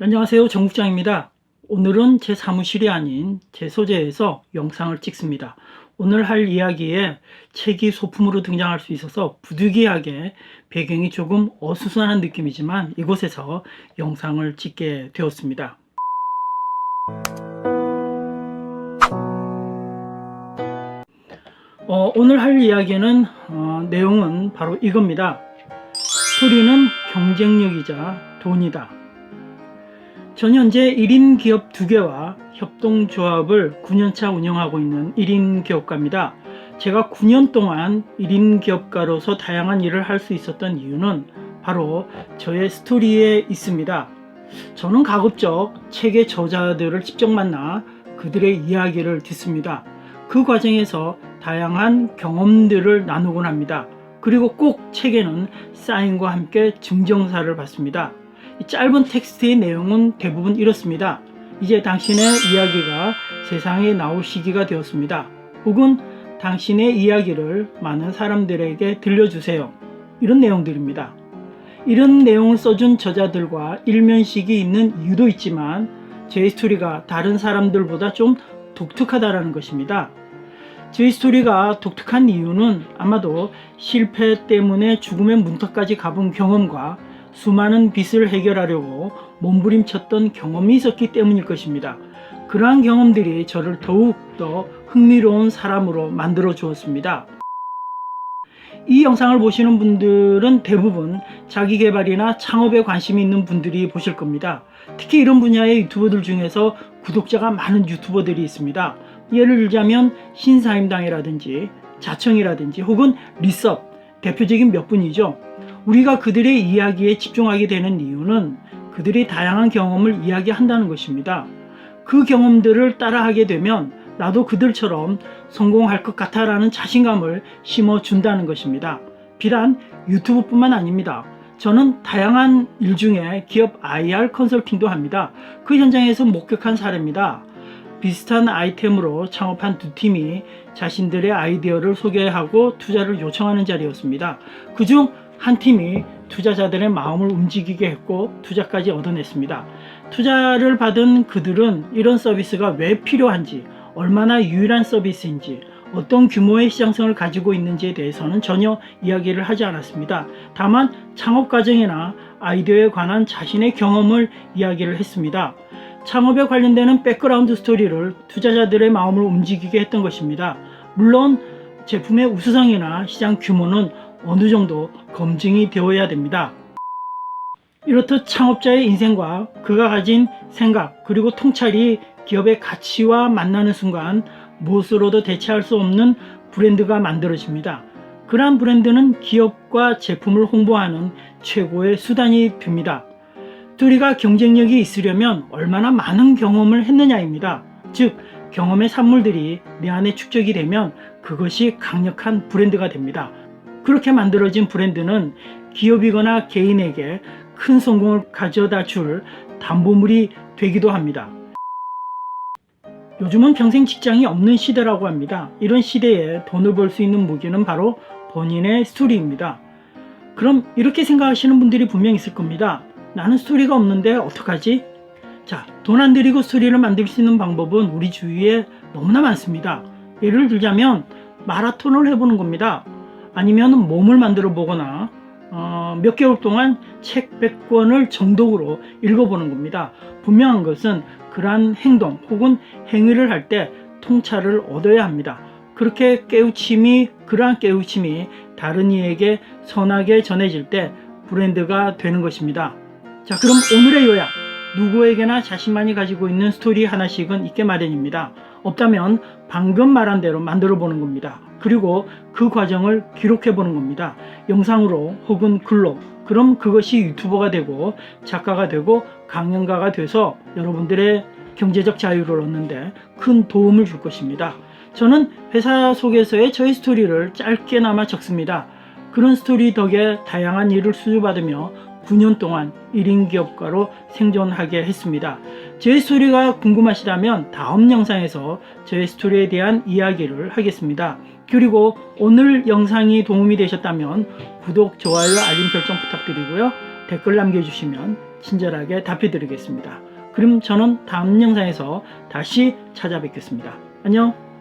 안녕하세요. 정국장입니다. 오늘은 제 사무실이 아닌 제 소재에서 영상을 찍습니다. 오늘 할 이야기에 책이 소품으로 등장할 수 있어서 부득이하게 배경이 조금 어수선한 느낌이지만 이곳에서 영상을 찍게 되었습니다. 어, 오늘 할 이야기는 어, 내용은 바로 이겁니다. 스토리는 경쟁력이자 돈이다. 전 현재 1인 기업 2개와 협동조합을 9년차 운영하고 있는 1인 기업가입니다. 제가 9년 동안 1인 기업가로서 다양한 일을 할 수 있었던 이유는 바로 저의 스토리에 있습니다. 저는 가급적 책의 저자들을 직접 만나 그들의 이야기를 듣습니다. 그 과정에서 다양한 경험들을 나누곤 합니다. 그리고 꼭 책에는 사인과 함께 증정사를 받습니다. 이 짧은 텍스트의 내용은 대부분 이렇습니다. 이제 당신의 이야기가 세상에 나올 시기가 되었습니다. 혹은 당신의 이야기를 많은 사람들에게 들려주세요. 이런 내용들입니다. 이런 내용을 써준 저자들과 일면식이 있는 이유도 있지만 제 스토리가 다른 사람들보다 좀 독특하다라는 것입니다. 제 스토리가 독특한 이유는 아마도 실패 때문에 죽음의 문턱까지 가본 경험과 수많은 빚을 해결하려고 몸부림쳤던 경험이 있었기 때문일 것입니다. 그러한 경험들이 저를 더욱 더 흥미로운 사람으로 만들어 주었습니다. 이 영상을 보시는 분들은 대부분 자기 개발이나 창업에 관심이 있는 분들이 보실 겁니다. 특히 이런 분야의 유튜버들 중에서 구독자가 많은 유튜버들이 있습니다. 예를 들자면 신사임당이라든지 자청이라든지 혹은 리섭 대표적인 몇 분이죠. 우리가 그들의 이야기에 집중하게 되는 이유는 그들이 다양한 경험을 이야기한다는 것입니다. 그 경험들을 따라하게 되면 나도 그들처럼 성공할 것 같아라는 자신감을 심어준다는 것입니다. 비단 유튜브뿐만 아닙니다. 저는 다양한 일 중에 기업 IR 컨설팅도 합니다. 그 현장에서 목격한 사례입니다. 비슷한 아이템으로 창업한 두 팀이 자신들의 아이디어를 소개하고 투자를 요청하는 자리였습니다. 그중 한 팀이 투자자들의 마음을 움직이게 했고 투자까지 얻어냈습니다. 투자를 받은 그들은 이런 서비스가 왜 필요한지, 얼마나 유일한 서비스인지, 어떤 규모의 시장성을 가지고 있는지에 대해서는 전혀 이야기를 하지 않았습니다. 다만 창업 과정이나 아이디어에 관한 자신의 경험을 이야기를 했습니다. 창업에 관련되는 백그라운드 스토리를 투자자들의 마음을 움직이게 했던 것입니다. 물론 제품의 우수성이나 시장 규모는 어느 정도 검증이 되어야 됩니다. 이렇듯 창업자의 인생과 그가 가진 생각 그리고 통찰이 기업의 가치와 만나는 순간 무엇으로도 대체할 수 없는 브랜드가 만들어집니다. 그러한 브랜드는 기업과 제품을 홍보하는 최고의 수단이 됩니다. 둘이가 경쟁력이 있으려면 얼마나 많은 경험을 했느냐입니다. 즉, 경험의 산물들이 내 안에 축적이 되면 그것이 강력한 브랜드가 됩니다. 그렇게 만들어진 브랜드는 기업이거나 개인에게 큰 성공을 가져다 줄 담보물이 되기도 합니다. 요즘은 평생 직장이 없는 시대라고 합니다. 이런 시대에 돈을 벌 수 있는 무기는 바로 본인의 스토리입니다. 그럼 이렇게 생각하시는 분들이 분명 있을 겁니다. 나는 스토리가 없는데 어떡하지? 자, 돈 안 들이고 스토리를 만들 수 있는 방법은 우리 주위에 너무나 많습니다. 예를 들자면 마라톤을 해보는 겁니다. 아니면 몸을 만들어 보거나 어, 몇 개월 동안 책 100권을 정독으로 읽어보는 겁니다. 분명한 것은 그러한 행동 혹은 행위를 할 때 통찰을 얻어야 합니다. 그렇게 깨우침이 그러한 깨우침이 다른 이에게 선하게 전해질 때 브랜드가 되는 것입니다. 자, 그럼 오늘의 요약. 누구에게나 자신만이 가지고 있는 스토리 하나씩은 있게 마련입니다. 없다면 방금 말한 대로 만들어 보는 겁니다. 그리고 그 과정을 기록해 보는 겁니다. 영상으로 혹은 글로. 그럼 그것이 유튜버가 되고 작가가 되고 강연가가 돼서 여러분들의 경제적 자유를 얻는데 큰 도움을 줄 것입니다. 저는 회사 속에서의 저의 스토리를 짧게나마 적습니다. 그런 스토리 덕에 다양한 일을 수주받으며 9년 동안 1인 기업가로 생존하게 했습니다. 제 스토리가 궁금하시다면 다음 영상에서 제 스토리에 대한 이야기를 하겠습니다. 그리고 오늘 영상이 도움이 되셨다면 구독, 좋아요, 알림 설정 부탁드리고요. 댓글 남겨주시면 친절하게 답해 드리겠습니다. 그럼 저는 다음 영상에서 다시 찾아뵙겠습니다. 안녕!